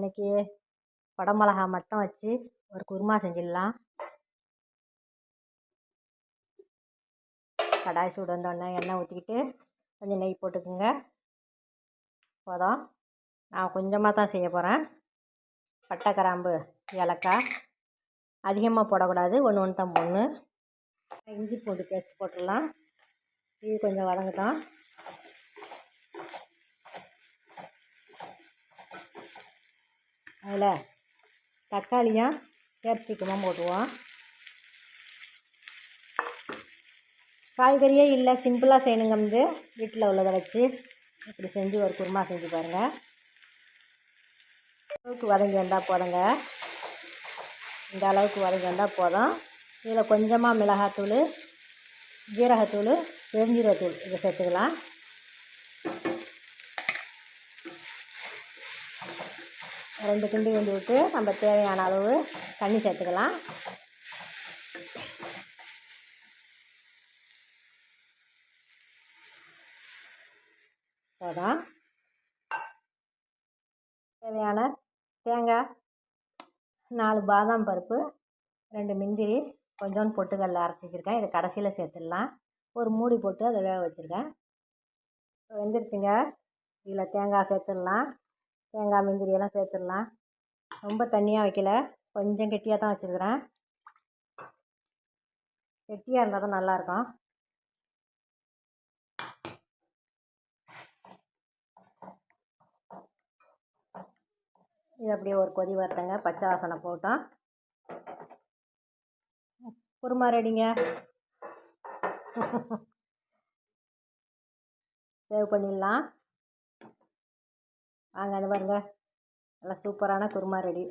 இன்றைக்கி குடமிளகா மட்டும் வச்சு ஒரு குருமா செஞ்சிடலாம். கடாய் சூடு வந்தோடனே எண்ணெய் ஊற்றிக்கிட்டு கொஞ்சம் நெய் போட்டுக்குங்க. போதும். நான் கொஞ்சமாக தான் செய்ய போகிறேன் பட்டை கிராம்பு ஏலக்காய் அதிகமாக போடக்கூடாது. ஒன்று ஒன்று தான் பொண்ணு இஞ்சி பூண்டு பேஸ்ட் போட்டுடலாம். இது கொஞ்சம் வதங்கட்டும். அதில் தக்காளியும் கேப்சிகமும் போட்டுருவோம் காய்கறியே இல்லை சிம்பிளாக செய்யணுங்க வந்து. வீட்டில் உள்ளதை வச்சு இப்படி செஞ்சு ஒரு குருமா செஞ்சு பாருங்கள் அளவுக்கு வதங்கி வந்தால் போதுங்க. இந்த அளவுக்கு வதங்கி வந்தால் போதும். இதில் கொஞ்சமாக மிளகாத்தூள் ஜீரகத்தூள் பெருஞ்சீரகத்தூள் இதை சேர்த்துக்கலாம். ரெண்டு கிண்டு கிண்டி விட்டு நம்ம தேவையான அளவு தண்ணி சேர்த்துக்கலாம். போதும் தேவையான தேங்காய் நாலு பாதாம் பருப்பு ரெண்டு முந்திரி கொஞ்சோண்டு பொட்டுக்கல்ல அரைச்சி வச்சுருக்கேன். இதை கடைசியில் சேர்த்துடலாம். ஒரு மூடி போட்டு அதை வேக வச்சுருக்கேன். வெந்துருச்சுங்க. இதில் தேங்காய் சேர்த்துடலாம். தேங்காய் முந்திரி எல்லாம் சேர்த்துடலாம். ரொம்ப தண்ணியாக வைக்கல. கொஞ்சம் கெட்டியாக தான் வச்சுருக்குறேன். கெட்டியாக இருந்தால் தான் நல்லாயிருக்கும். இது அப்படியே ஒரு கொதி வரட்டுங்க. பச்சை வாசனை போட்டோம் குருமா ரெடிங்க. சேவ் பண்ணிடலாம். வாங்க அது பாருங்கள் நல்லா சூப்பரான குருமா ரெடி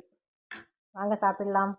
வாங்க சாப்பிடலாம்.